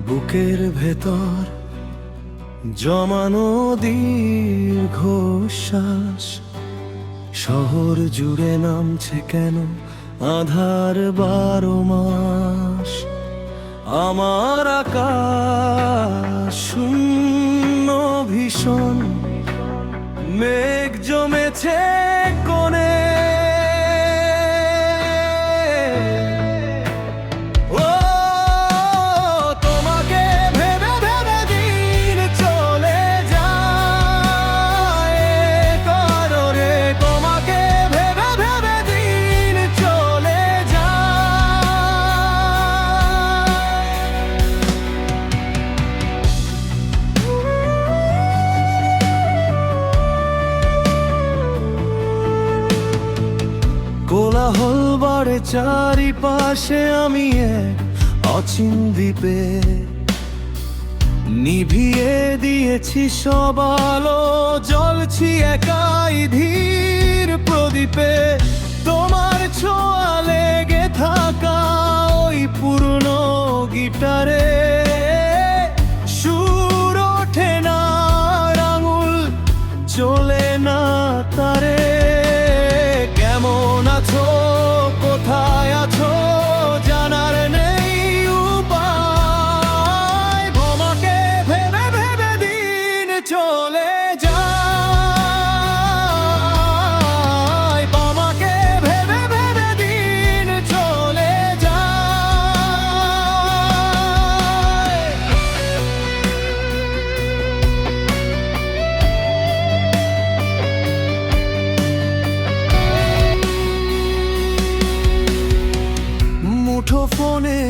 বুকের ভেতর জমানো দীর্ঘশ্বাস। শহর জুড়ে নামছে কেন আধার বারো মাস? আমার আকাশ শূন্য ভীষণ, মেঘ জমেছে কোলাহল বাড়ে চারিপাশে আমি এক অচিন দ্বীপে। নিভিয়ে দিয়েছি সব আলো, জ্বলছি একাই ধীর প্রদীপে। তোমার ছোঁয়া লেগে থাকা ওই পুরনো গিটারে।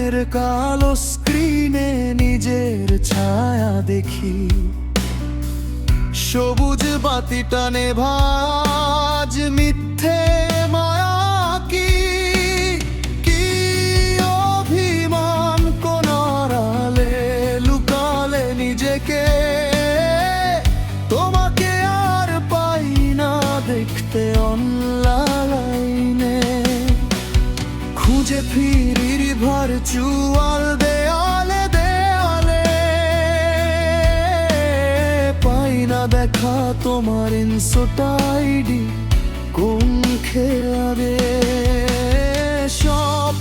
ফোনের কালো স্ক্রিনে নিজের ছায়া দেখি। সবুজ বাতি টানে ভাজ মিথ্যে মায়া খুঁজে ফিরির ভর চুয়াল দেয়ালে দেয়ালে। পাই না দেখা তোমার ইনসোটাইডি কোন খেলাবে? সব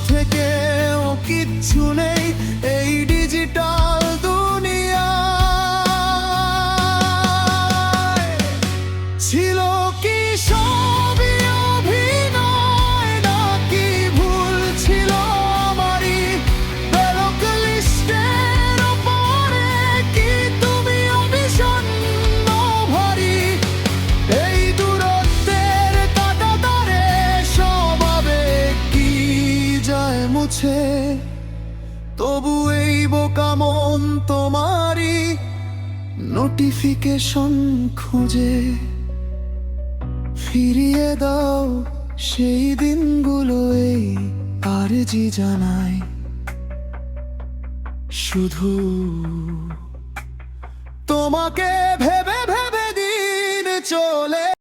মুছে তবু এই বোকা মন তোমারই নোটিফিকেশন খুঁজে। ফিরিয়ে দাও সেই দিনগুলো এই আর জি জানাই শুধু তোমাকে ভেবে ভেবে দিন চলে